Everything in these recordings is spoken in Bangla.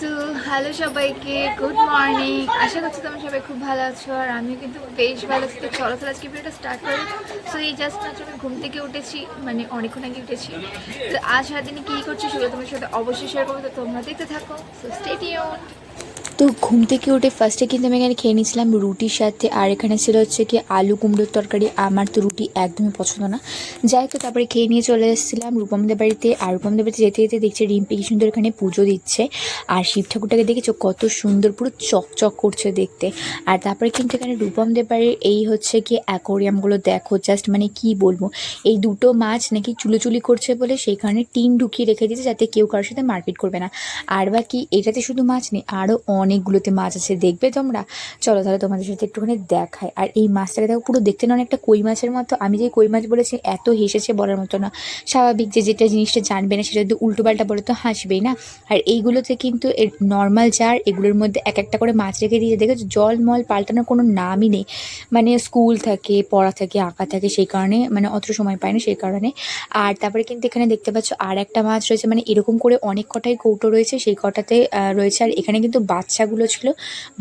সো, হ্যালো সবাইকে, গুড মর্নিং। আশা করছি তোমরা সবাই খুব ভালো আছো, আর আমিও কিন্তু বেশ ভালো আছি। তো চলো তাহলে আজকে ভিডিওটা স্টার্ট করি। সো এই জাস্ট আজ আমি ঘুম থেকে উঠেছি মানে অনেকক্ষণ আগে উঠেছি। তো আজ সারাদিনে কী করছি সেগুলো তোমার সাথে অবশ্যই শেয়ার করব। তো তোমরা দেখতে থাকো। সো স্টেডিয়াম তো ঘুম থেকে উঠে ফার্স্টে কিন্তু আমি এখানে খেয়ে নিয়েছিলাম রুটির সাথে, আর এখানে ছিল হচ্ছে কি আলু কুমড়োর তরকারি। আমার তো রুটি একদমই পছন্দ না। যাই হোক তারপরে খেয়ে নিয়ে চলে এসেছিলাম রূপমদের বাড়িতে, আর রূপমদের বাড়িতে যেতে যেতে দেখছি রিম্পি কি সুন্দর এখানে পুজো দিচ্ছে, আর শিব ঠাকুরটাকে দেখেছ কত সুন্দর পুরো চকচক করছে দেখতে। আর তারপরে কিন্তু এখানে রূপমদের বাড়ির এই হচ্ছে কি অ্যাকোরিয়ামগুলো দেখো জাস্ট মানে কি বলব, এই দুটো মাছ নাকি চুলোচুলি করছে বলে সেই কারণে টিন ঢুকিয়ে রেখে দিয়েছে যাতে কেউ কারোর সাথে মারপিট করবে না। আর বাকি এটাতে শুধু মাছ নেই আরও অনেকগুলোতে মাছ আছে, দেখবে তোমরা? চলো তাহলে তোমাদের সাথে একটুখানি দেখায় আর এই মাছটাকে দেখো, পুরো দেখতে না অনেকটা কই মাছের মতো। আমি যে কই মাছ বলেছি, এত হেসেছে বলার মতো না। স্বাভাবিক যে যেটা জিনিসটা জানবে না, সেটা যদি উল্টোপাল্টা বলে তো হাসবেই না। আর এইগুলোতে কিন্তু নর্মাল জার এগুলোর মধ্যে এক একটা করে মাছ রেখে দিয়েছে। দেখেছ? জল মল পাল্টানোর কোনো নামই নেই। মানে স্কুল থাকে, পড়া থাকে, আঁকা থাকে, সেই কারণে মানে অত সময় পায় না সেই কারণে। আর তারপরে কিন্তু এখানে দেখতে পাচ্ছ আর একটা মাছ রয়েছে। মানে এরকম করে অনেক কটাই কৌটো রয়েছে, সেই কটাতে রয়েছে। আর এখানে কিন্তু বাচ্চাগুলো ছিল।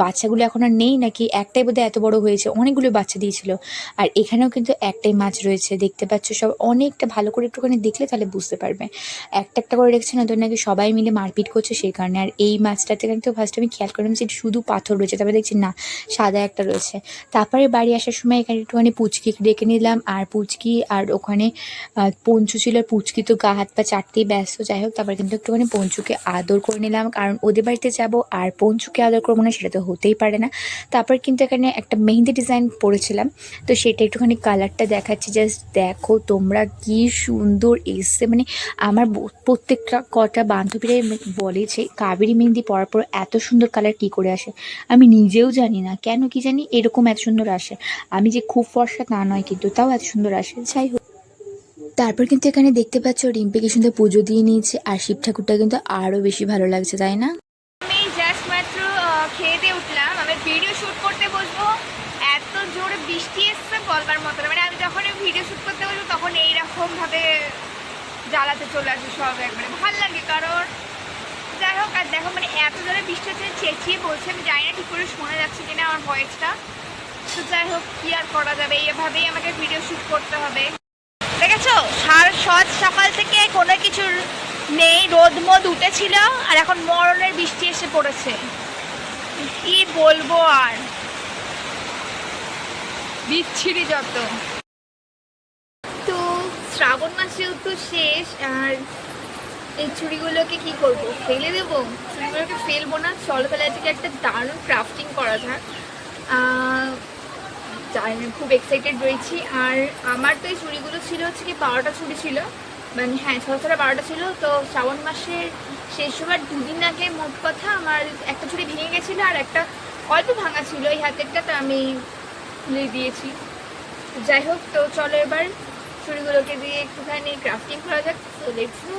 বাচ্চাগুলো এখন আর নেই নাকি? একটাই বোধহয় এত বড় হয়েছে। অনেকগুলো বাচ্চা দিয়েছিল। আর এখানেও কিন্তু একটাই মাছ রয়েছে। দেখতে পাচ্ছ সব অনেকটা ভালো করে একটুখানি দেখলে তাহলে বুঝতে পারবে। একটা একটা করে রেখেছে না তো নাকি সবাই মিলে মারপিট করছে সেই কারণে। আর এই মাছটাতে কিন্তু ফার্স্ট আমি খেয়াল করলাম যে শুধু পাথর রয়েছে। তারপরে দেখছি না, সাদা একটা রয়েছে। তারপরে বাড়ি আসার সময় এখানে একটুখানি পুচকি ডেকে নিলাম। আর পুচকি আর ওখানে পঞ্চু ছিল। পুচকি তো গা হাত পা চারতেই ব্যস্ত। যাই হোক, তারপরে কিন্তু একটুখানি পঞ্চুকে আদর করে নিলাম। কারণ ওদের বাড়িতে যাব আর পঞ্চুকে আদর করব না, সেটা তো হতেই পারে না। তারপর কিন্তু এখানে একটা মেহেন্দি ডিজাইন পরেছিলাম। তো সেটা একটুখানি কালারটা দেখাচ্ছি। জাস্ট দেখো তোমরা কি সুন্দর এসছে। মানে আমার প্রত্যেকটা কটা বান্ধবীরাই বলে যে কাবেরি মেহেন্দি পরার পর এত সুন্দর কালার কি করে আসে? আমি নিজেও জানি না। কেন কি জানি এরকম এত সুন্দর আসে। আমি যে খুব ফর্সা তা নয় কিন্তু তাও এত সুন্দর আসে। যাই হোক। তারপর কিন্তু এখানে দেখতে পাচ্ছ রিম্পি কি সুন্দর পুজো দিয়ে নিয়েছে। আর শিব ঠাকুরটা কিন্তু আরও বেশি ভালো লাগছে, তাই না? মাত্র খেয়ে দিয়ে উঠলাম। আমি ভিডিও শ্যুট করতে বসবো। এত জোরে বৃষ্টি এসছে বলবার মতো মানে আমি যখন ভিডিও শ্যুট করতে বসবো, তখন এইরকম ভাবে জ্বালাতে চলে আসে সব একবারে। ভালো লাগে, কারণ যাই হোক, আর দেখো মানে এত জোরে বৃষ্টি হচ্ছে, চেঁচিয়ে বলছে। আমি জানি না ঠিক করে শোনা যাচ্ছে কিনা আমার ভয়েসটা তো যাই হোক, কি আর করা যাবে? এইভাবেই আমাকে ভিডিও শ্যুট করতে হবে। দেখেছ? সার সৎ সকাল থেকে কোনো কিছুর নেই রোদ মদ উঠেছিল আর এখন মরণের বৃষ্টি এসে পড়েছে। কি বলব আর? বিচ্ছিরি যত। তো শ্রাবণ মাস যেহেতু শেষ আর এই চুড়িগুলোকে কি করব? ফেলে দেবো? চুড়িগুলোকে ফেলব না। চলো তাহলে আজকে একটা দারুণ ক্রাফটিং করা যাক। না, খুব এক্সাইটেড রয়েছি। আর আমার তো এই চুড়িগুলো ছিল হচ্ছে কি বারোটা চুড়ি ছিল। মানে হ্যাঁ ছটা ছটা বারোটা ছিল, তো শ্রাবণ মাসের শেষ হবার দুদিন আগে মোট কথা আমার একটা চুড়ি ভেঙে গেছিল আর একটা অল্প ভাঙা ছিল এই হাতেরটা, তো আমি খুলে দিয়েছি। যাই হোক, তো চলো এবার চুড়িগুলোকে দিয়ে একটুখানি ক্রাফটিং করা যাক তো দেখছি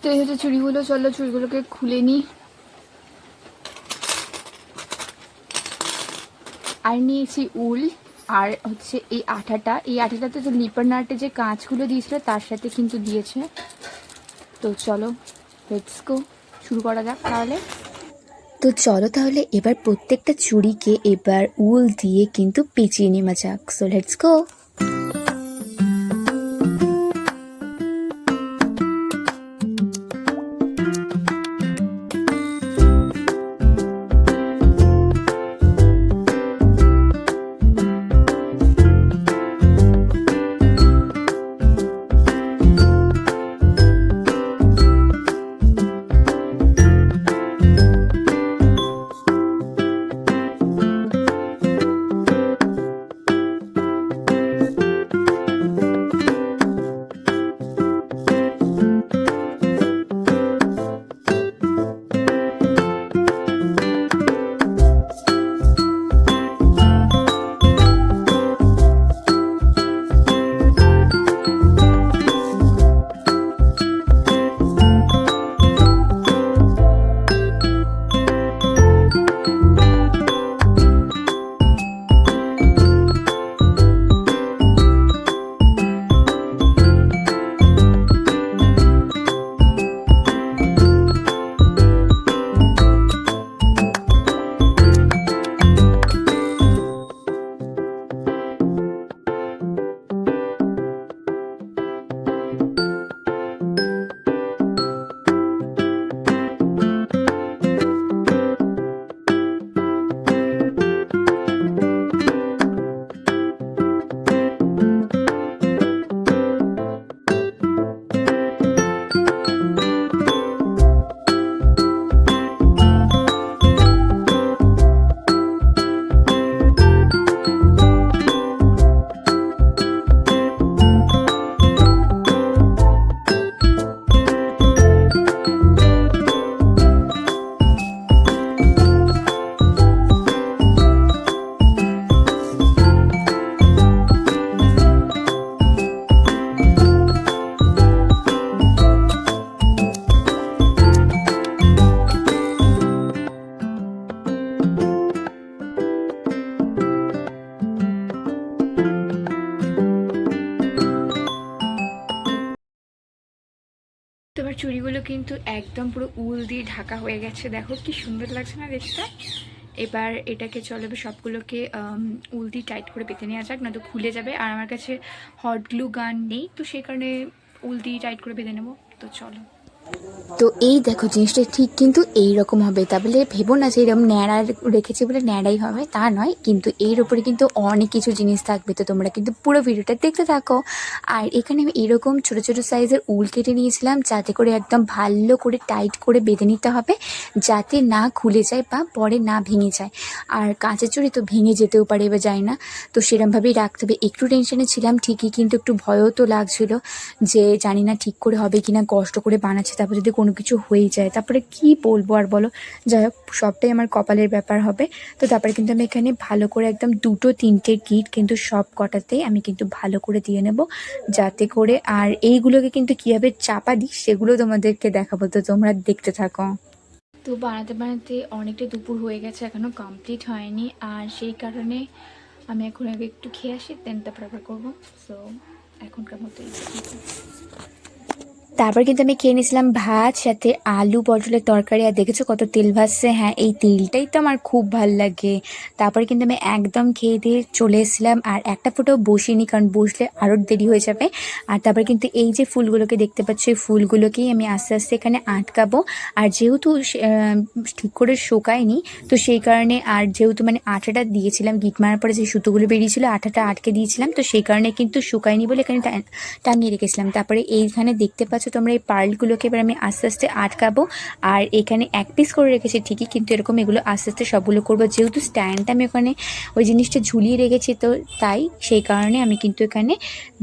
তো এই হচ্ছে চুড়িগুলো চলো চুড়িগুলোকে খুলে নিই। আর নিয়েছি উল। আর হচ্ছে এই আঠাটা, এই আঠাটাতে তো লিপার নাটে যে কাঁচগুলো দিয়েছিল তার সাথে কিন্তু দিয়েছে। তো চলো লেটস গো শুরু করা যাক তাহলে। তো চলো তাহলে এবার প্রত্যেকটা চুড়িকে এবার উল দিয়ে কিন্তু পেঁচিয়ে নেওয়া যাক। সো লেটস গো তোমার চুড়িগুলো কিন্তু একদম পুরো উল দিয়ে ঢাকা হয়ে গেছে। দেখো কি সুন্দর লাগছে না দেখতে? এবার এটাকে চলো সবগুলোকে উল দিয়ে টাইট করে পেতে নেওয়া যাক না তো খুলে যাবে। আর আমার কাছে হট গ্লু গান নেই, তো সেই কারণে উল দিয়ে টাইট করে বেঁধে নেব। তো চলো। তো এই দেখো জিনিসটা ঠিক কিন্তু এই রকম হবে। তা বলে ভেবো না যে এরকম ন্যাড়া রেখেছি বলে ন্যাড়াই হবে, তা নয়। কিন্তু এর উপরে কিন্তু অনেক কিছু জিনিস থাকবে। তো তোমরা কিন্তু পুরো ভিডিওটা দেখতে থাকো। আর এখানে আমি এরকম ছোট ছোট সাইজের উল কেটে নিয়েছিলাম, যাতে করে একদম ভালো করে টাইট করে বেঁধে নিতে হবে, যাতে না খুলে যায় বা পরে না ভেঙে যায়। আর কাঁচের চুড়ি তো ভেঙে যেতেও পারে এবার যায় না। তো সেরমভাবেই রাখতে হবে। একটু টেনশনে ছিলাম, ঠিকই কিন্তু একটু ভয়ও তো লাগছিল যে জানি না ঠিক করে হবে কিনা, কষ্ট করে বানাচ্ছি তারপর যদি কোনো কিছু হয়ে যায়, তারপরে কি বলব আর বলো? যাই হোক, সবটাই আমার কপালের ব্যাপার হবে। তো তারপরে কিন্তু আমি এখানে ভালো করে একদম দুটো তিনটে গিট কিন্তু সব কটাতেই আমি কিন্তু ভালো করে দিয়ে নেব, যাতে করে আর এইগুলোকে কিন্তু কীভাবে চাপা দিই সেগুলো তোমাদেরকে দেখাবো। তো তোমরা দেখতে থাকো। তো বানাতে বানাতে অনেকটা দুপুর হয়ে গেছে এখনও কমপ্লিট হয়নি। আর সেই কারণে আমি এখন আগে একটু খেয়ে আসি দেন তারপর আবার করব। সো এখনকার মতো এই। তারপর কিন্তু আমি খেয়ে নিয়েছিলাম ভাত, সাথে আলু পটলের তরকারি। আর দেখেছ কত তেল ভাসছে? হ্যাঁ এই তেলটাই তো আমার খুব ভালো লাগে। তারপরে কিন্তু আমি একদম খেয়ে দিয়ে চলে এসেছিলাম। আর একটা ফোটাও বসিনি, কারণ বসলে আরও দেরি হয়ে যাবে। আর তারপর কিন্তু এই যে ফুলগুলোকে দেখতে পাচ্ছ, এই ফুলগুলোকেই আমি আস্তে আস্তে এখানে আটকাবো। আর যেহেতু ঠিক করে শোকায়নি, তো সেই কারণে আর যেহেতু মানে আঠাটা দিয়েছিলাম, গিট মারার পরে যে সুতোগুলো বেরিয়েছিল, আঠাটা আটকে দিয়েছিলাম। তো সেই কারণে কিন্তু শুকায়নি বলে এখানে টাঙিয়ে রেখেছিলাম। তারপরে এইখানে দেখতে পাচ্ছ তোমরা এই পার্লগুলোকে এবার আমি আস্তে আস্তে আটকাবো। আর এখানে এক পিস করে রেখেছি ঠিকই, কিন্তু এরকম এগুলো আস্তে আস্তে সবগুলো করব। যেহেতু স্ট্যান্ডটা আমি ওখানে ওই জিনিসটা ঝুলিয়ে রেখেছি তো তাই সেই কারণে আমি কিন্তু এখানে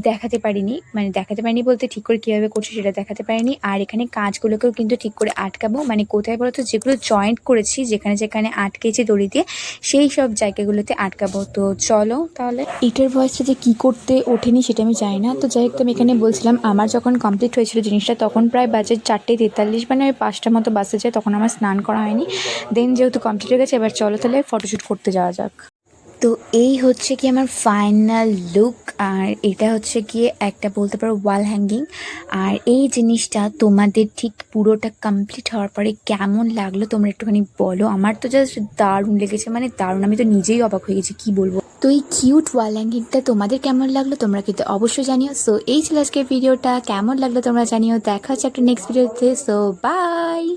দেখাতে পারিনি। মানে দেখাতে পারিনি বলতে ঠিক করে কীভাবে করছি সেটা দেখাতে পারিনি। আর এখানে কাঁচগুলোকেও কিন্তু ঠিক করে আটকাবো। মানে কোথায় বলতো, যেগুলো জয়েন্ট করেছি, যেখানে যেখানে আটকেছি দড়ি দিয়ে সেই সব জায়গাগুলোতে আটকাবো। তো চলো তাহলে এটার ভয়েসটা যে কী করতে ওঠেনি সেটা আমি জানি না। তো যাই হোক আমি এখানে বলছিলাম, আমার যখন কমপ্লিট হয়েছিল জিনিসটা তখন প্রায় বাজে চারটে তেতাল্লিশ মানে ওই পাঁচটার মতো বাসে যায়, তখন আমার স্নান করা হয়নি। দেন যেহেতু কমপ্লিট হয়ে গেছে, এবার চলো তাহলে ফটোশ্যুট করতে যাওয়া যাক। তো এই হচ্ছে কি আমার ফাইনাল লুক আর এটা হচ্ছে গিয়ে একটা বলতে পারো ওয়াল হ্যাঙ্গিং আর এই জিনিসটা তোমাদের ঠিক পুরোটা কমপ্লিট হওয়ার পরে কেমন লাগল তোমরা একটুখানি বলো। আমার তো জাস্ট দারুণ লেগেছে মানে দারুণ, আমি তো নিজেই অবাক হয়ে গেছি, কী বলব? তো এই কিউট ওয়াল হ্যাঙ্গিংটা তোমাদের কেমন লাগল তোমরা কিন্তু অবশ্যই জানিও। সো এই ছিল আজকের ভিডিওটা কেমন লাগল তোমরা জানিও। দেখা হচ্ছে একটা নেক্সট ভিডিওতে সো বাই